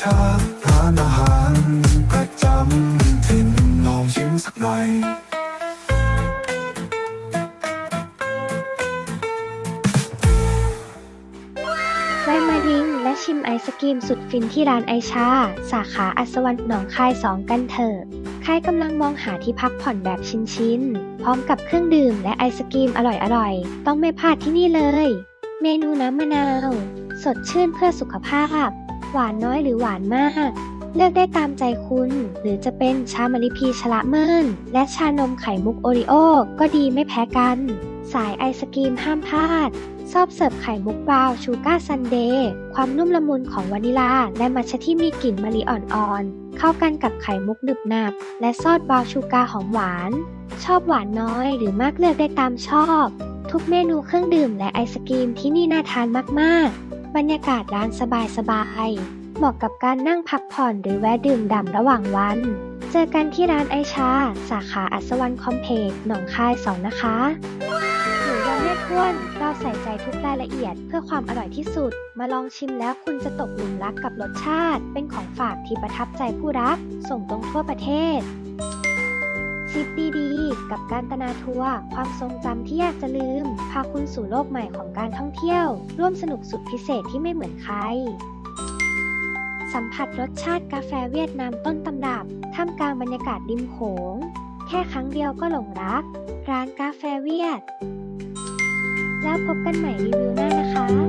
ชาร้านอาหารประจำถิ่นลองชิมสักหน่อยแวะมาดิ้งและชิมไอศกรีมสุดฟินที่ร้านไอชา สาขาอัศวรรณหนองคาย 2 กันเถอะใครกำลังมองหาที่พักผ่อนแบบชิ้นๆ พร้อมกับเครื่องดื่มและไอศกรีมอร่อยๆ ต้องไม่พลาดที่นี่เลย เมนูน้ำมะนาว สดชื่นเพื่อสุขภาพ หวานน้อยหรือหวานมาก เลือกได้ตามใจคุณ หรือจะเป็นชามะลิพีชละเมินและชานมไข่มุกโอริโอ ก็ดีไม่แพ้กัน สายไอศกรีมห้ามพลาดชอบเสิร์ฟไข่มุกบราวชูการ์ซันเดย์ ความนุ่มละมุนของวานิลา และมัชชะที่มีกลิ่นมะลิอ่อนๆ เข้ากันกับไข่มุกหนึบหนับ และซอสบราวชูการ์หอมหวาน ชอบหวานน้อยหรือมากเลือกได้ตามชอบ ทุกเมนูเครื่องดื่มและไอศกรีมที่นี่น่าทานมากๆ บรรยากาศร้านสบายๆ เหมาะกับการนั่งพักผ่อนหรือแวะดื่มด่ำระหว่างวัน เจอกันที่ร้านไอชา สาขาอัศวรรณคอมเพล็กซ์หนองคายสองนะคะหมูยอแม่ท้วนเราใส่ใจทุกรายละเอียดเพื่อความอร่อยที่สุด มาลองชิมแล้วคุณจะตกหลุมรักกับรสชาติ เป็นของฝากที่ประทับใจผู้รับส่งตรงทั่วประเทศ ซิปดีๆ กับการตนาทัวร์ความทรงจำที่อยากจะลืม พาคุณสู่โลกใหม่ของการท่องเที่ยว ร่วมสนุกสุดพิเศษที่ไม่เหมือนใคร สัมผัสรสชาติกาแฟเวียดนามต้นตำรับ ท่ามกลางบรรยากาศริมโขง แค่ครั้งเดียวก็หลงรัก ร้านกาแฟเวียด แล้วพบกันใหม่รีวิวหน้านะคะ